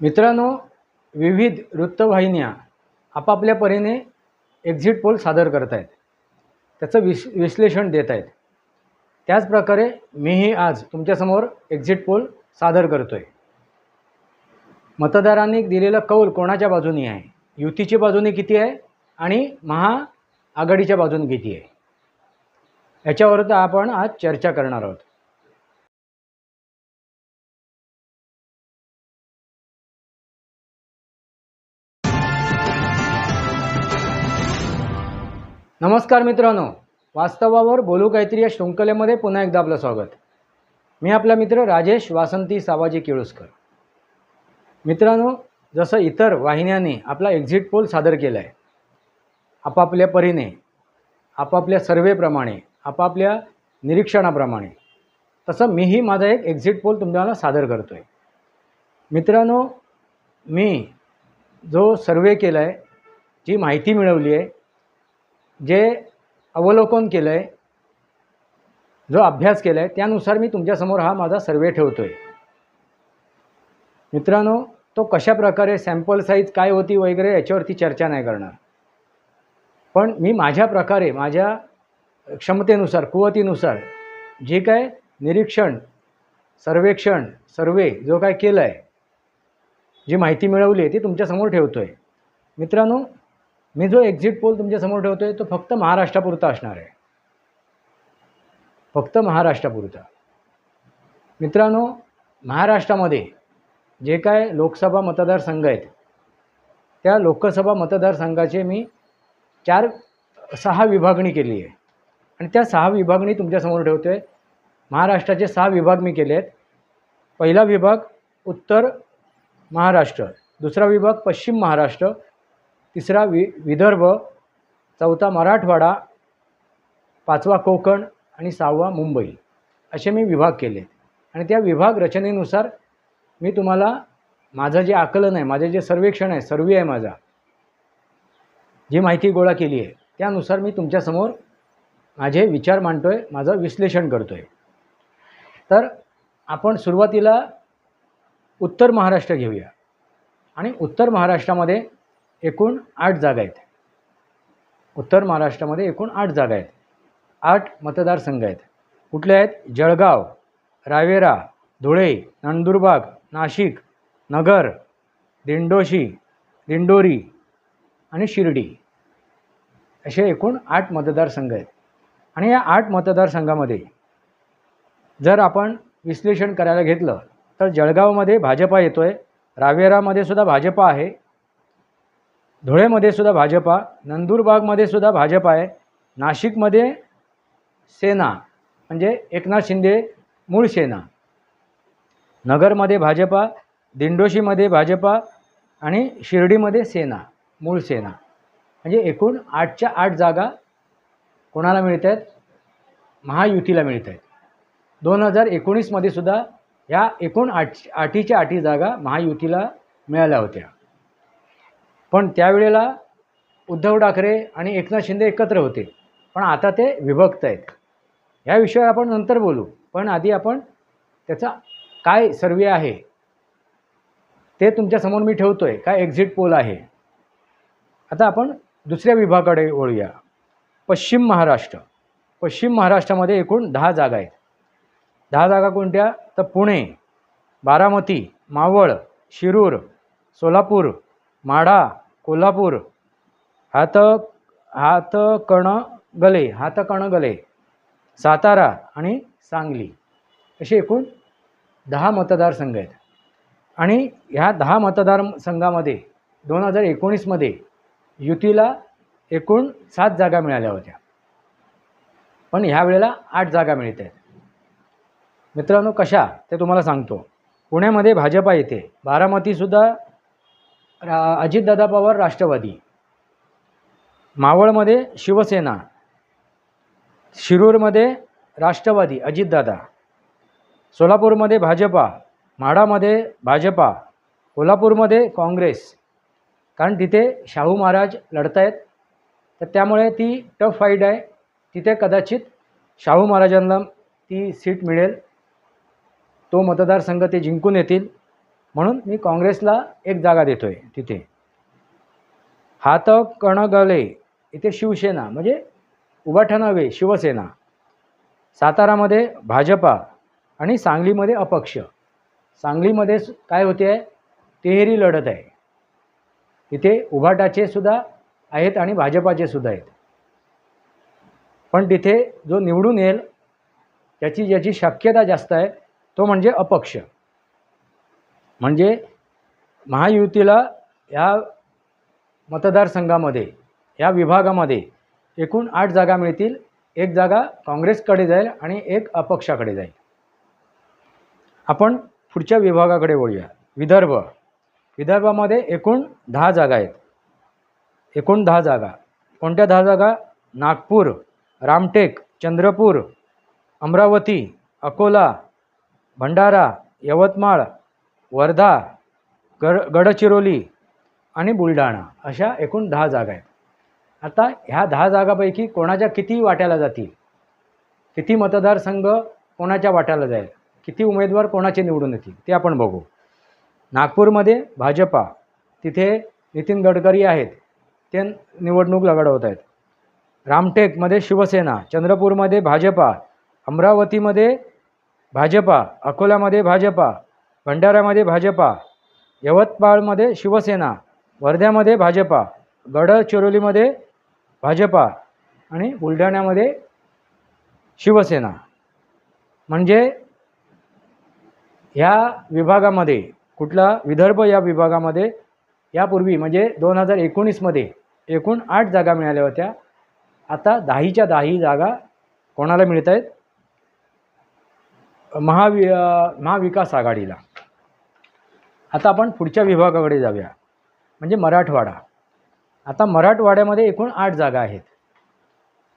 मित्रांनो विविध वृत्तवाहिन्या आपापल्या परीने एक्झिट पोल सादर करत आहेत त्याचं विश विश्लेषण देत आहेत त्याचप्रकारे मीही आज तुमच्यासमोर एक्झिट पोल सादर करतो आहे मतदारांनी दिलेला कौल कोणाच्या बाजूने आहे? युतीच्या बाजूने किती आहे? आणि महाआघाडीच्या बाजूने किती आहे? याच्यावर तर आपण आज चर्चा करणार आहोत. नमस्कार मित्रांनो वास्तवावर बोलू काहीतरी या शृंखलेमध्ये पुन्हा एकदा आपलं स्वागत. मी आपला मित्र राजेश वासंती सावाजी केळुसकर. मित्रांनो जसं इतर वाहिन्यांनी आपला एक्झिट पोल सादर केला आहे आपापल्या परीने आपापल्या सर्वेप्रमाणे आपापल्या निरीक्षणाप्रमाणे तसं मीही माझा एक एक्झिट पोल तुम्हाला सादर करतो आहे मित्रांनो मी जो सर्वे केला आहे जी माहिती मिळवली आहे जे अवलोकन केलं आहे जो अभ्यास केला आहे त्यानुसार मी तुमच्यासमोर हा माझा सर्वे ठेवतो आहे मित्रांनो तो कशा प्रकारे सॅम्पल साईज काय होती वगैरे याच्यावरती चर्चा नाही करणार. पण मी माझ्या प्रकारे माझ्या क्षमतेनुसार कुवतीनुसार जे काय निरीक्षण सर्वेक्षण सर्वे जो काय केलं आहे जी माहिती मिळवली आहे ती तुमच्यासमोर ठेवतो आहे मित्रांनो मी जो एक्झिट पोल तुमच्यासमोर ठेवतो आहे तो फक्त महाराष्ट्रापुरता असणार आहे. फक्त महाराष्ट्रापुरता. मित्रांनो महाराष्ट्रामध्ये जे काय लोकसभा मतदारसंघ आहेत त्या लोकसभा मतदारसंघाचे मी चार सहा विभागणी केली आहे. आणि त्या सहा विभागणी तुमच्यासमोर ठेवतो आहे महाराष्ट्राचे सहा विभाग मी केले आहेत. पहिला विभाग उत्तर महाराष्ट्र दुसरा विभाग पश्चिम महाराष्ट्र तिसरा वि विदर्भ चौथा मराठवाडा पाचवा कोकण आणि सहावा मुंबई असे मी विभाग केले. आणि त्या विभाग रचनेनुसार मी तुम्हाला माझं जे आकलन आहे माझे जे सर्वेक्षण आहे सर्वे आहे माझा जी माहिती गोळा केली आहे त्यानुसार मी तुमच्यासमोर माझे विचार मांडतो आहे माझं विश्लेषण करतो आहे तर आपण सुरुवातीला उत्तर महाराष्ट्र घेऊया. आणि उत्तर महाराष्ट्रामध्ये एकूण आठ जागा आहेत. उत्तर महाराष्ट्रामध्ये एकूण आठ जागा आहेत. आठ मतदारसंघ आहेत. कुठले आहेत? जळगाव रावेरा धुळे नंदुरबाग नाशिक नगर दिंडोशी दिंडोरी आणि शिर्डी. असे एकूण आठ मतदारसंघ आहेत. आणि या आठ मतदारसंघामध्ये जर आपण विश्लेषण करायला घेतलं तर जळगावमध्ये भाजपा येतो आहे रावेरामध्ये सुद्धा भाजपा आहे धुळेमध्ये सुद्धा भाजपा नंदुरबागमध्ये सुद्धा भाजप आहे. नाशिकमध्ये सेना म्हणजे एकनाथ शिंदे मूळ सेना. नगरमध्ये भाजपा दिंडोशीमध्ये भाजपा आणि शिर्डीमध्ये सेना मूळ सेना. म्हणजे एकूण आठच्या आठ जागा कोणाला मिळत आहेत महायुतीला मिळत आहेत दोन हजार एकोणीसमध्ये सुद्धा ह्या एकूण आठ आठीच्या आठी जागा महायुतीला मिळाल्या होत्या. पण त्यावेळेला उद्धव ठाकरे आणि एकनाथ शिंदे एकत्र होते. पण आता ते विभक्त आहेत. ह्या विषयावर आपण नंतर बोलू. पण आधी आपण त्याचा काय सर्वे आहे ते तुमच्यासमोर मी ठेवतो आहे काय एक्झिट पोल आहे. आता आपण दुसऱ्या विभागाकडे वळूया. पश्चिम महाराष्ट्र. पश्चिम महाराष्ट्रामध्ये एकूण दहा जागा आहेत. दहा जागा कोणत्या? तर पुणे बारामती मावळ शिरूर सोलापूर माढा कोल्हापूर. हात हात कण गले. हात कण गले. सातारा आणि सांगली. असे एकूण दहा मतदारसंघ आहेत. आणि ह्या दहा मतदार संघामध्ये दोन हजार एकोणीसमध्ये युतीला एकूण सात जागा मिळाल्या होत्या. पण ह्या वेळेला आठ जागा मिळत आहेत. मित्रांनो कशा? ते तुम्हाला सांगतो. पुण्यामध्ये भाजपा येते. बारामतीसुद्धा रा अजितदादा पवार राष्ट्रवादी. मावळमध्ये शिवसेना. शिरूरमध्ये राष्ट्रवादी अजितदादा. सोलापूरमध्ये भाजपा. म्हाडामध्ये भाजपा. कोल्हापूरमध्ये काँग्रेस. कारण तिथे शाहू महाराज लढत आहेत तर त्यामुळे ती टफ फाईट आहे. तिथे कदाचित शाहू महाराजांना ती सीट मिळेल. तो मतदारसंघ ते जिंकून येतील. म्हणून मी काँग्रेसला एक जागा देतो आहे तिथे. हात कणगले इथे शिवसेना म्हणजे उभा नव्हे शिवसेना. सातारामध्ये भाजपा आणि सांगलीमध्ये अपक्ष. सांगलीमध्ये काय होते? आहे तिहेरी लढत आहे. तिथे उभाटाचे सुद्धा आहेत आणि भाजपाचे सुद्धा आहेत. पण तिथे जो निवडून येईल त्याची ज्याची शक्यता जास्त आहे तो म्हणजे अपक्ष. म्हणजे महायुतीला या मतदारसंघामध्ये या विभागामध्ये एकूण आठ जागा मिळतील. एक जागा काँग्रेसकडे जाईल आणि एक अपक्षाकडे जाईल. आपण पुढच्या विभागाकडे वळूया. विदर्भ. विदर्भामध्ये एकूण दहा जागा आहेत. एकूण दहा जागा. कोणत्या दहा जागा? नागपूर रामटेक चंद्रपूर अमरावती अकोला भंडारा यवतमाळ वर्धा गड गडचिरोली आणि बुलढाणा अशा एकूण दहा जागा आहेत. आता ह्या दहा जागापैकी कोणाच्या किती वाट्याला जातील? किती मतदारसंघ कोणाच्या वाट्याला जाईल? किती उमेदवार कोणाचे निवडून येतील? ते आपण बघू. नागपूरमध्ये भाजपा तिथे नितीन गडकरी आहेत. ते निवडणूक लढवत आहेत. रामटेकमध्ये शिवसेना चंद्रपूरमध्ये भाजपा अमरावतीमध्ये भाजपा अकोल्यामध्ये भाजपा भंडाऱ्यामध्ये भाजपा यवतमाळमध्ये शिवसेना वर्ध्यामध्ये भाजपा गडचिरोलीमध्ये भाजपा आणि बुलढाण्यामध्ये शिवसेना. म्हणजे ह्या विभागामध्ये कुठला विदर्भ या विभागामध्ये यापूर्वी म्हणजे दोन हजार एकोणीसमध्ये एकूण आठ जागा मिळाल्या होत्या. आता दहाच्या दहाही जागा कोणाला मिळत आहेत महावि महाविकास आघाडीला. आता आपण पुढच्या विभागाकडे जाऊया. म्हणजे मराठवाडा. आता मराठवाड्यामध्ये एकूण आठ जागा आहेत.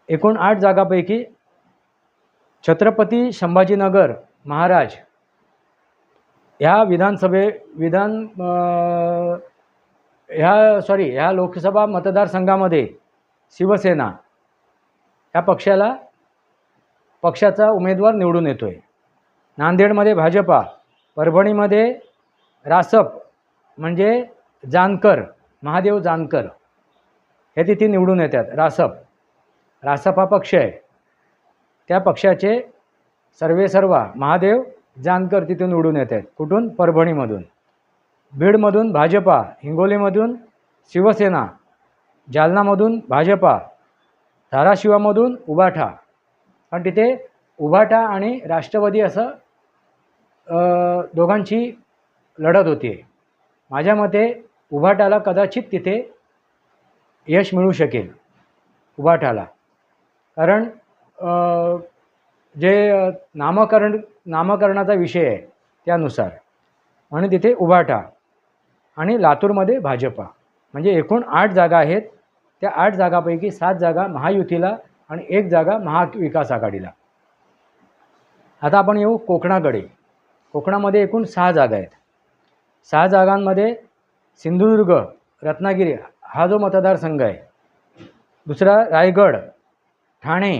एकूण आठ जागापैकी छत्रपती संभाजीनगर महाराज ह्या विधानसभे विधान ह्या सॉरी ह्या लोकसभा मतदारसंघामध्ये शिवसेना ह्या पक्षाला पक्षाचा उमेदवार निवडून येतो आहे नांदेडमध्ये भाजपा परभणीमध्ये रासप म्हणजे जानकर महादेव जानकर. हे तिथे निवडून येतात रासप. रासप हा पक्ष आहे. त्या पक्षाचे सर्वे सर्वा महादेव जानकर तिथून निवडून येत आहेत कुठून? परभणीमधून. बीडमधून भाजपा हिंगोलीमधून शिवसेना जालनामधून भाजपा धाराशिवामधून उभाठा पण तिथे उभाटा आणि राष्ट्रवादी असं दोघांची लढत होती माझ्या मते उभाटाला कदाचित तिथे यश मिळू शकेल उभाटाला. कारण जे नामकरण नामकरणाचा विषय आहे त्यानुसार. आणि तिथे उभाटा आणि लातूरमध्ये भाजपा. म्हणजे एकूण आठ जागा आहेत. त्या आठ जागापैकी सात जागा महायुतीला आणि एक जागा महाविकास आघाडीला. आता आपण येऊ कोकणाकडे. कोकणामध्ये एकूण सहा जागा आहेत. सहा जागांमध्ये सिंधुदुर्ग रत्नागिरी हा जो मतदारसंघ आहे. दुसरा रायगड ठाणे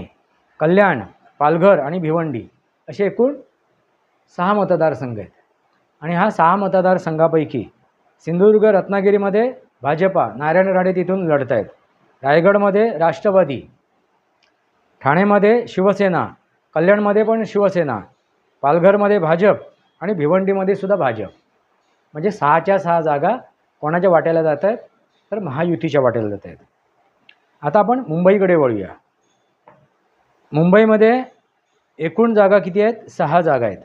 कल्याण पालघर आणि भिवंडी असे एकूण सहा मतदारसंघ आहेत. आणि हा सहा मतदारसंघापैकी सिंधुदुर्ग रत्नागिरीमध्ये भाजपा नारायण राणे तिथून लढत आहेत. रायगडमध्ये राष्ट्रवादी ठाणेमध्ये शिवसेना कल्याणमध्ये पण शिवसेना पालघरमध्ये भाजप आणि भिवंडीमध्ये सुद्धा भाजप. म्हणजे सहाच्या सहा जागा कोणाच्या वाट्याला जात आहेत? तर महायुतीच्या वाट्याला जात आहेत. आता आपण मुंबईकडे वळूया. मुंबईमध्ये एकूण जागा किती आहेत? सहा जागा आहेत.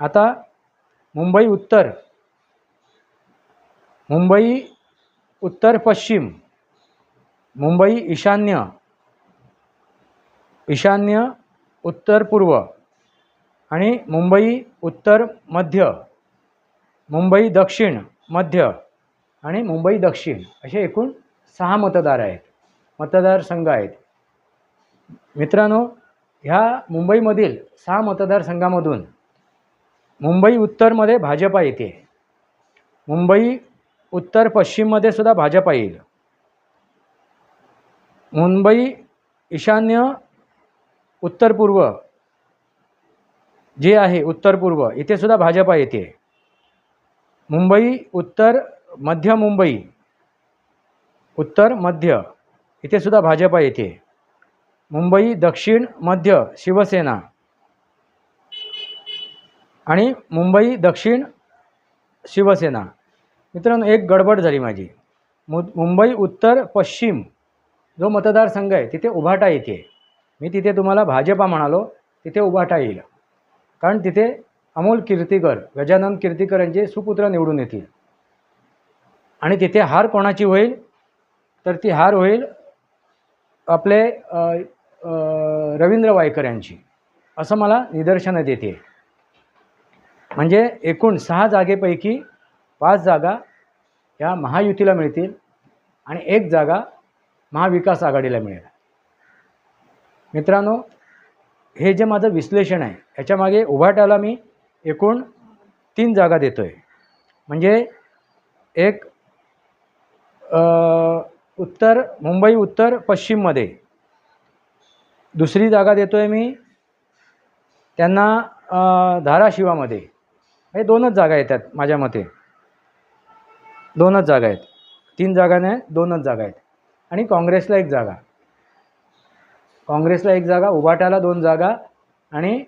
आता मुंबई उत्तर. मुंबई उत्तर पश्चिम. मुंबई ईशान्य. ईशान्य उत्तर पूर्व. आणि मुंबई उत्तर मध्य. मुंबई दक्षिण मध्य आणि मुंबई दक्षिण असे एकूण सहा मतदार आहेत. मतदारसंघ आहेत. मित्रांनो ह्या मुंबईमधील सहा मतदारसंघामधून मुंबई उत्तरमध्ये भाजपा येते. मुंबई उत्तर पश्चिममध्ये सुद्धा भाजपा येईल. मुंबई ईशान्य उत्तर पूर्व जे आहे उत्तर पूर्व इथे सुद्धा भाजपा येते. मुंबई उत्तर मध्य मुंबई. उत्तर मध्य. इथे सुद्धा भाजपा येते. मुंबई दक्षिण मध्य शिवसेना. आणि मुंबई दक्षिण शिवसेना. मित्रांनो एक गडबड झाली माझी. मु मुंबई उत्तर पश्चिम. जो मतदारसंघ आहे तिथे उभाटा येते. मी तिथे तुम्हाला भाजपा म्हणालो तिथे उभाटा येईल. कारण तिथे अमोल कीर्तीकर गजानन कीर्तीकर यांचे सुपुत्र निवडून येतील. आणि तिथे हार कोणाची होईल? तर ती हार होईल आपले रवींद्र वायकर यांची. असं मला निदर्शनात येते म्हणजे एकूण सहा जागेपैकी पाच जागा ह्या महायुतीला मिळतील आणि एक जागा महाविकास आघाडीला मिळेल. मित्रांनो हे जे माझं विश्लेषण आहे याच्यामागे उभाट्याला मी एकूण तीन जागा देतो आहे म्हणजे एक उत्तर मुंबई उत्तर पश्चिममध्ये. दुसरी जागा देतो आहे मी त्यांना धाराशिवामध्ये. हे दोनच जागा येतात माझ्या मते. दोनच जागा आहेत. तीन जागा नाही दोनच जागा आहेत. आणि काँग्रेसला एक जागा. काँग्रेसला एक जागा उभाट्याला दोन जागा आणि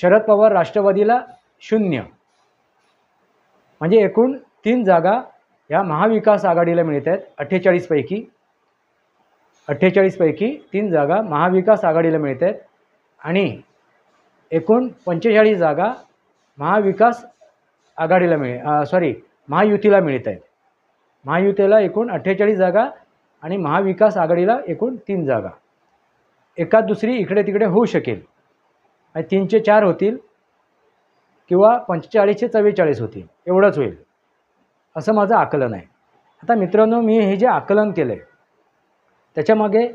शरद पवार राष्ट्रवादीला शून्य. म्हणजे एकूण तीन जागा या महाविकास आघाडीला मिळत आहेत अठ्ठेचाळीसपैकी अठ्ठेचाळीसपैकी तीन जागा महाविकास आघाडीला मिळत आहेत आणि एकूण पंचेचाळीस जागा महाविकास आघाडीला मिळ सॉरी महायुतीला मिळत आहेत. महायुतीला एकूण अठ्ठेचाळीस जागा आणि महाविकास आघाडीला एकूण तीन जागा. एका दुसरी इकडे तिकडे होऊ शकेल. आणि तीनचे चार होतील किंवा पंचेचाळीसचे चव्वेचाळीस होतील. एवढंच होईल. असं माझं आकलन आहे. आता मित्रांनो मी हे जे आकलन केलं आहे त्याच्यामागे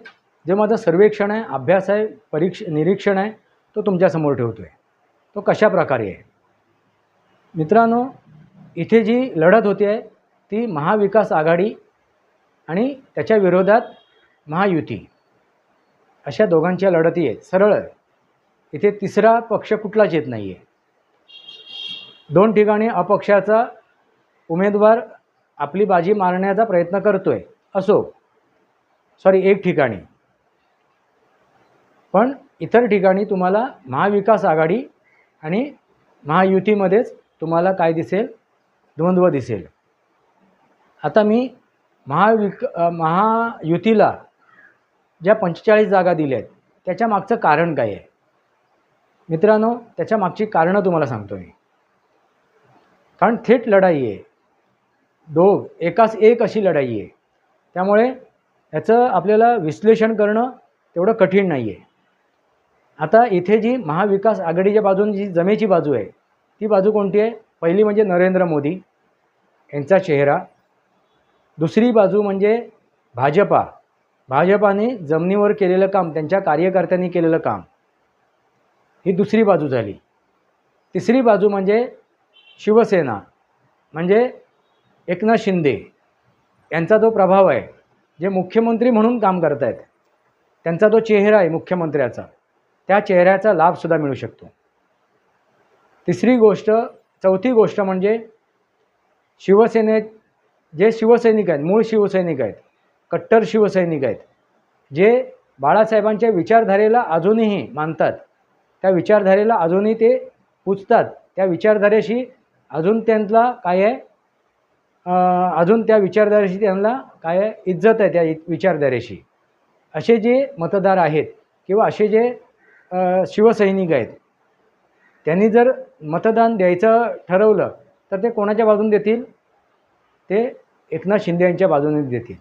जे माझं सर्वेक्षण आहे अभ्यास आहे परीक्ष निरीक्षण आहे तो तुमच्यासमोर ठेवतो आहे तो कशा प्रकारे आहे? मित्रांनो इथे जी लढत होती आहे ती महाविकास आघाडी आणि त्याच्या विरोधात महायुती. अशा दोघांच्या लढती आहेत. सरळ आहे. इथे तिसरा पक्ष कुठलाच येत नाही आहे दोन ठिकाणी अपक्षाचा उमेदवार आपली बाजी मारण्याचा प्रयत्न करतो आहे असो. सॉरी एक ठिकाणी. पण इतर ठिकाणी तुम्हाला महाविकास आघाडी आणि महायुतीमध्येच तुम्हाला काय दिसेल? द्वंद्व दिसेल. आता मी महाविक महायुतीला ज्या पंचेचाळीस जागा दिल्या आहेत त्याच्या मागचं कारण काय आहे? मित्रांनो त्याच्या मागची कारणं तुम्हाला सांगतो मी कारण थेट लढाई आहे. दोघ एकाच एक अशी लढाई आहे. त्यामुळे याचं आपल्याला विश्लेषण करणं तेवढं कठीण नाही आहे आता इथे जी महाविकास आघाडीच्या बाजूने जी जमेची बाजू आहे ती बाजू कोणती आहे? पहिली म्हणजे नरेंद्र मोदी यांचा चेहरा. दुसरी बाजू म्हणजे भाजपा. भाजपाने जमिनीवर केलेलं काम त्यांच्या कार्यकर्त्यांनी केलेलं काम. ही दुसरी बाजू झाली. तिसरी बाजू म्हणजे शिवसेना म्हणजे एकनाथ शिंदे. यांचा जो प्रभाव आहे जे मुख्यमंत्री म्हणून काम करत आहेत त्यांचा जो चेहरा आहे मुख्यमंत्र्याचा त्या चेहऱ्याचा लाभसुद्धा मिळू शकतो. तिसरी गोष्ट चौथी गोष्ट म्हणजे शिवसेनेत जे शिवसैनिक आहेत मूळ शिवसैनिक आहेत कट्टर शिवसैनिक आहेत जे बाळासाहेबांच्या विचारधारेला अजूनही मानतात त्या विचारधारेला अजूनही ते पुजतात. त्या विचारधारेशी अजून त्यांना काय आहे अजून त्या विचारधारेशी त्यांना काय आहे इज्जत आहे त्या इ- विचारधारेशी. असे जे मतदार आहेत किंवा असे जे शिवसैनिक आहेत त्यांनी जर मतदान द्यायचं ठरवलं तर ते कोणाच्या बाजून देतील? ते एकनाथ शिंदे यांच्या बाजूने देतील.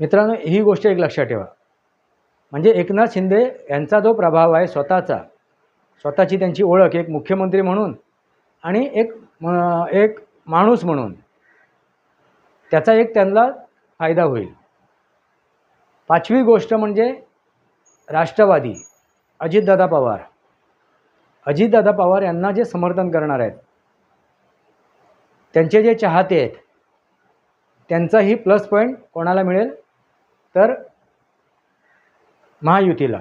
मित्रांनो ही गोष्ट एक लक्षात ठेवा. म्हणजे एकनाथ शिंदे यांचा जो प्रभाव आहे स्वतःचा स्वतःची त्यांची ओळख एक मुख्यमंत्री म्हणून आणि एक एक माणूस म्हणून त्याचा एक त्यांना फायदा होईल. पाचवी गोष्ट म्हणजे राष्ट्रवादी अजितदादा पवार. अजितदादा पवार यांना जे समर्थन करणार आहेत त्यांचे जे चाहते आहेत त्यांचाही प्लस पॉईंट कोणाला मिळेल? तर महायुतीला.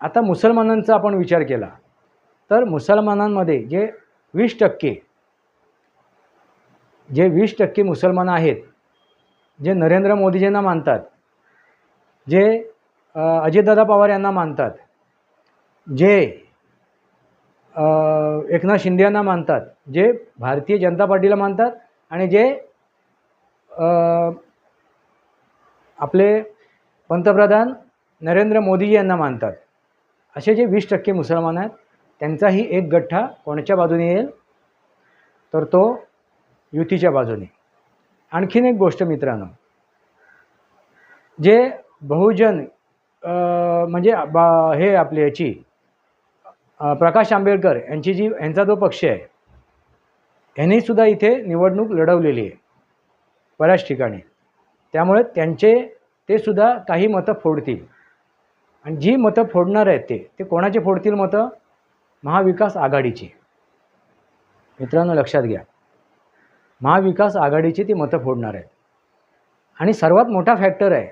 आता मुसलमानांचा आपण विचार केला तर मुसलमानांमध्ये जे वीस टक्के जे वीस टक्के मुसलमान आहेत जे नरेंद्र मोदीजींना मानतात जे अजितदादा पवार यांना मानतात जे एकनाथ शिंदे यांना मानतात जे भारतीय जनता पार्टीला मानतात आणि जे आपले पंतप्रधान नरेंद्र मोदीजी यांना मानतात. असे जे वीस टक्के मुसलमान आहेत त्यांचाही एक गठ्ठा कोणाच्या बाजूने येईल? तर तो युतीच्या बाजूने. आणखीन एक गोष्ट मित्रांनो जे बहुजन म्हणजे बा हे आपली याची प्रकाश आंबेडकर यांची जी यांचा जो पक्ष आहे ह्यांनीसुद्धा इथे निवडणूक लढवलेली आहे बऱ्याच ठिकाणी. त्यामुळे त्यांचे ते सुद्धा काही मतं फोडतील. आणि जी मतं फोडणार आहेत ते ते कोणाचे फोडतील मतं? महाविकास आघाडीची. मित्रांनो लक्षात घ्या. महाविकास आघाडीची ती मतं फोडणार आहेत. आणि सर्वात मोठा फॅक्टर आहे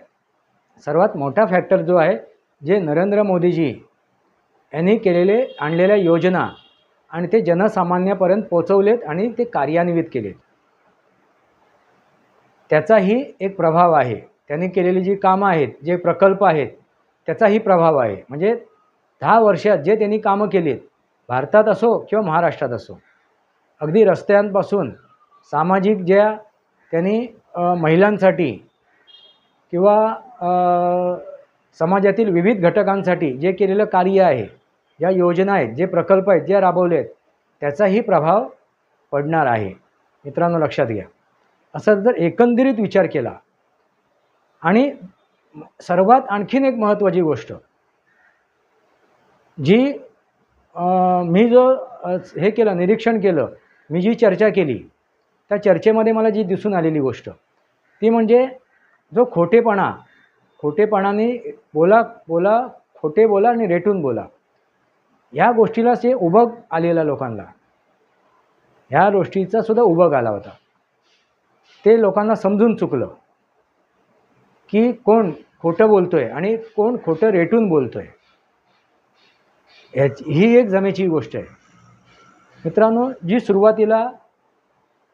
सर्वात मोठा फॅक्टर जो आहे जे नरेंद्र मोदीजी यांनी केलेले आणलेल्या योजना आणि ते जनसामान्यापर्यंत पोचवलेत आणि ते कार्यान्वित केलेत. त्याचाही एक प्रभाव आहे. त्यांनी केलेली जी कामं आहेत जे प्रकल्प आहेत त्याचाही प्रभाव आहे. म्हणजे दहा वर्षात जे त्यांनी कामं केलीत भारतात असो किंवा महाराष्ट्रात असो अगदी रस्त्यांपासून सामाजिक ज्या त्यांनी महिलांसाठी किंवा समाजातील विविध घटकांसाठी जे केलेलं कार्य आहे ज्या योजना आहेत जे प्रकल्प आहेत जे राबवले आहेत त्याचाही प्रभाव पडणार आहे. मित्रांनो लक्षात घ्या. असं जर एकंदरीत विचार केला आणि सर्वात आणखीन एक महत्त्वाची गोष्ट जी मी जो हे केलं निरीक्षण केलं मी जी चर्चा केली त्या चर्चेमध्ये मला जी दिसून आलेली गोष्ट ती म्हणजे जो खोटेपणा खोटेपणाने बोला बोला खोटे बोला आणि रेटून बोला ह्या गोष्टीला हे उभग आलेला लोकांना ह्या गोष्टीचा सुद्धा उभग आला होता. ते लोकांना समजून चुकलं. की कोण खोटं बोलतोय आणि कोण खोटं रेटून बोलतोय. ह्याची ही एक जमेची गोष्ट आहे. मित्रांनो जी सुरुवातीला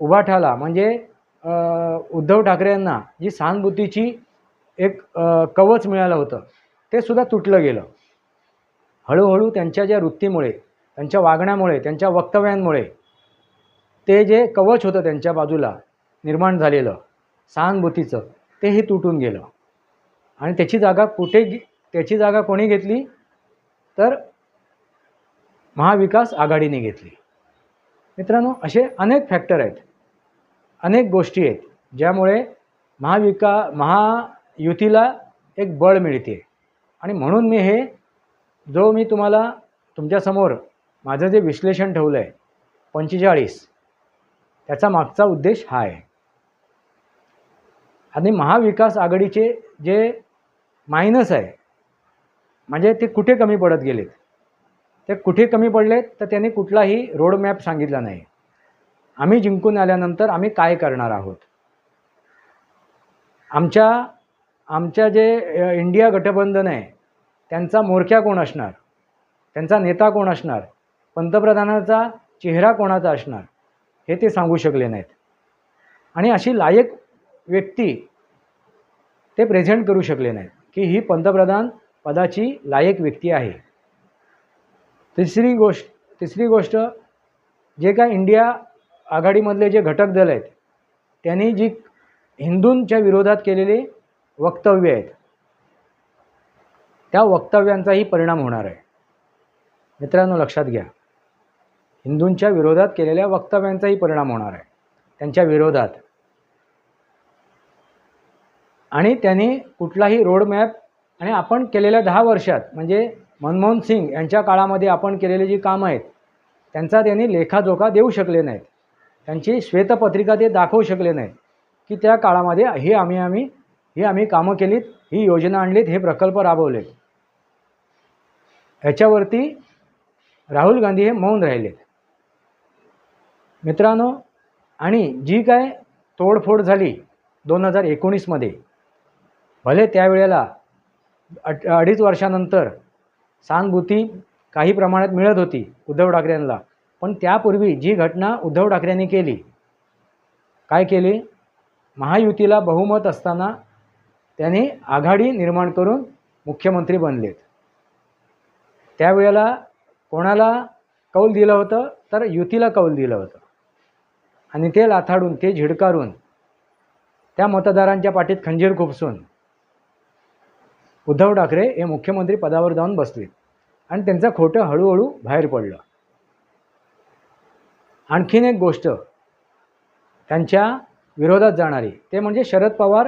उभाठाला म्हणजे उद्धव ठाकरे यांना जी सहानुभूतीची एक कवच मिळालं होतं ते सुद्धा तुटलं गेलं. हळूहळू त्यांच्या ज्या वृत्तीमुळे त्यांच्या वागण्यामुळे त्यांच्या वक्तव्यांमुळे ते जे कवच होतं त्यांच्या बाजूला निर्माण झालेलं सहानुभूतीचं तेही तुटून गेलं. आणि त्याची जागा कुठे त्याची जागा कोणी घेतली? तर महाविकास आघाडीने घेतली. मित्रांनो असे अनेक फॅक्टर आहेत. अनेक गोष्टी आहेत ज्यामुळे महाविका महायुतीला एक बळ मिळते. आणि म्हणून मी हे जो मी तुम्हाला तुमच्यासमोर माझं जे विश्लेषण ठेवलं आहे पंचेचाळीस त्याचा मागचा उद्देश हा आहे. आणि महाविकास आघाडीचे जे मायनस आहे म्हणजे ते कुठे कमी पडत गेलेत? ते कुठे कमी पडलेत? तर त्यांनी कुठलाही रोडमॅप सांगितला नाही. आम्ही जिंकून आल्यानंतर आम्ही काय करणार आहोत? आमच्या आमच्या जे इंडिया गठबंधन आहे त्यांचा मोरक्या कोण असणार? त्यांचा नेता कोण असणार? पंतप्रधानाचा चेहरा कोणाचा असणार? हे ते सांगू शकले नाहीत. आणि अशी लायक व्यक्ती ते प्रेझेंट करू शकले नाहीत. की ही पंतप्रधान पदाची लायक व्यक्ती आहे. तिसरी गोष्ट तिसरी गोष्ट जे काय इंडिया आघाडीमधले जे घटक दल आहेत त्यांनी जी हिंदूंच्या विरोधात केलेली वक्तव्य आहेत त्या वक्तव्यांचाही परिणाम होणार आहे. मित्रांनो लक्षात घ्या. हिंदूंच्या विरोधात केलेल्या वक्तव्यांचाही परिणाम होणार आहे. त्यांच्या विरोधात आणि त्यांनी कुठलाही रोडमॅप आणि आपण केलेल्या दहा वर्षात म्हणजे मनमोहन सिंग यांच्या काळामध्ये आपण केलेली जी कामं आहेत त्यांचा त्यांनी लेखाजोखा देऊ शकले नाहीत. त्यांची श्वेतपत्रिका ते दाखवू शकले नाहीत की त्या काळामध्ये हे आम्ही आम्ही ही आम्ही कामं केलीत ही योजना आणलीत हे प्रकल्प राबवलेत. ह्याच्यावरती राहुल गांधी हे मौन राहिलेत. मित्रांनो आणि जी काय तोडफोड झाली दोन हजार एकोणीसमध्ये भले त्यावेळेला अट अडीच वर्षानंतर सहानुभूती काही प्रमाणात मिळत होती उद्धव ठाकरेंना पण त्यापूर्वी जी घटना उद्धव ठाकरेंनी केली काय केली? महायुतीला बहुमत असताना त्यांनी आघाडी निर्माण करून मुख्यमंत्री बनलेत. त्यावेळेला कोणाला कौल दिलं होतं? तर युतीला कौल दिलं होतं. आणि ते लाथाडून ते झिडकारून त्या मतदारांच्या पाठीत खंजीर खुपसून उद्धव ठाकरे हे मुख्यमंत्री पदावर जाऊन बसले. आणि त्यांचं खोटं हळूहळू बाहेर पडलं. आणखीन एक गोष्ट त्यांच्या विरोधात जाणारी ते म्हणजे शरद पवार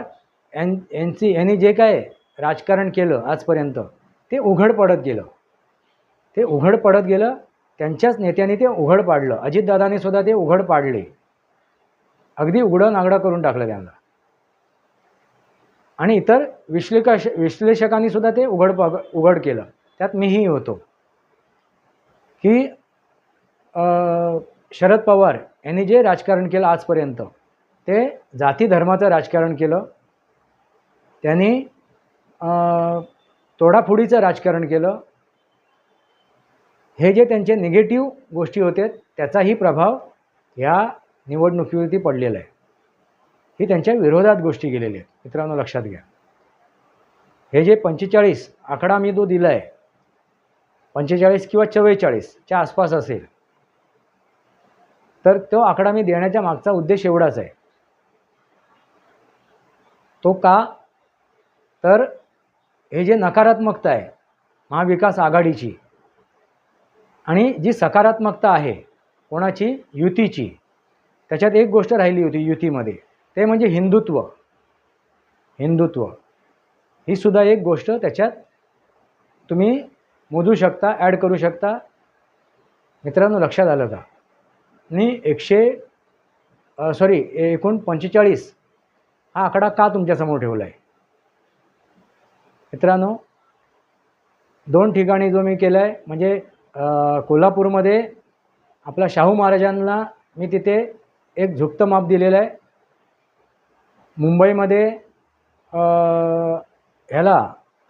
यां यांची यांनी जे काय राजकारण केलं आजपर्यंत ते उघड पडत गेलं. ते उघड पडत गेलं त्यांच्याच नेत्यांनी ते उघड पाडलं. अजितदादांनी सुद्धा ते उघड पाडले. अगदी उघडं नागडं करून टाकलं त्यांना. आणि इतर विश्लेकश विश्लेषकांनी सुद्धा ते उघड पाग उघड केलं. त्यात मीही होतो. की शरद पवार यांनी जे राजकारण केलं आजपर्यंत ते जाती धर्माचं राजकारण केलं. त्यांनी तोडाफोडीचं राजकारण केलं. हे जे त्यांचे निगेटिव्ह गोष्टी होते त्याचाही प्रभाव ह्या निवडणुकीवरती पडलेला आहे. ही त्यांच्या विरोधात गोष्टी गेलेल्या आहेत. मित्रांनो लक्षात घ्या. हे जे पंचेचाळीस आकडा मी जो दिला आहे पंचेचाळीस किंवा चव्वेचाळीसच्या आसपास असेल तर तो आकडा मी देण्याच्या मागचा उद्देश एवढाच आहे. तो का? तर हे जे नकारात्मकता आहे महाविकास आघाडीची आणि जी सकारात्मकता आहे कोणाची? युतीची. त्याच्यात एक गोष्ट राहिली होती युतीमध्ये ते म्हणजे हिंदुत्व. हिंदुत्व. ही सुद्धा एक गोष्ट त्याच्यात तुम्ही मोजू शकता ॲड करू शकता. मित्रांनो लक्षात आलं का? आणि एकशे सॉरी एकूण पंचेचाळीस हा आकडा का तुमच्यासमोर ठेवला आहे मित्रांनो दोन ठिकाणी जो मी केला आहे म्हणजे कोल्हापूरमध्ये आपला शाहू महाराजांना मी तिथे एक झुकतं माप दिलेलं आहे. मुंबईमध्ये ह्याला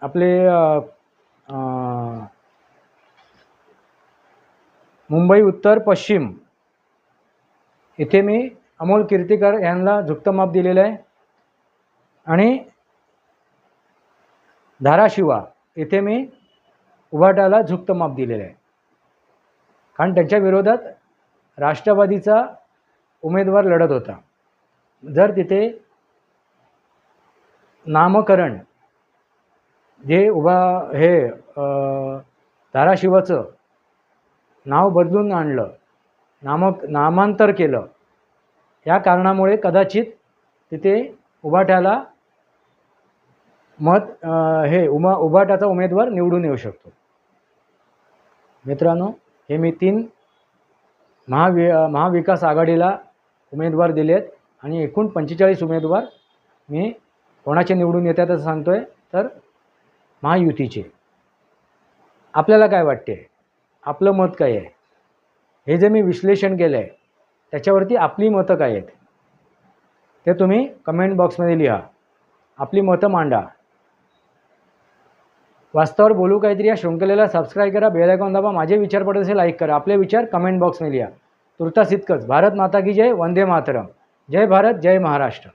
आपले मुंबई उत्तर पश्चिम. इथे मी अमोल कीर्तीकर यांना झुकतं माप दिलेलं आहे. आणि धाराशिवा इथे मी उभाटाला झुकतं माप दिलेलं आहे. कारण त्यांच्या विरोधात राष्ट्रवादीचा उमेदवार लढत होता. जर तिथे नामकरण. जे उभा हे धाराशिवाचं नाव बदलून आणलं नामक नामांतर केलं या कारणामुळे कदाचित तिथे उभाट्याला मत हे उमा उभाट्याचा उमेदवार निवडून येऊ शकतो. मित्रांनो हे मी तीन महावि महाविकास आघाडीला उमेदवार दिले आहेत आणि एकूण पंचेचाळीस उमेदवार मी कोणाचे निवडून येतात असं सांगतोय तर महायुतीचे. आपल्याला काय वाटते? आपलं मत काय आहे? हे जे मी विश्लेषण केलं आहे त्याच्यावरती आपली मतं काय आहेत? ते तुम्ही कमेंट बॉक्समध्ये लिहा. आपली मतं मांडा. वास्तवावर बोलू काहीतरी या शृंखलेला सबस्क्राईब करा बेल आयकॉन दाबा माझे विचार पडत असेल लाईक करा. आपले विचार कमेंट बॉक्समध्ये लिहा. तुर्तास इतकंच. भारत माता की जय वंदे मातरम. जय भारत जय महाराष्ट्र.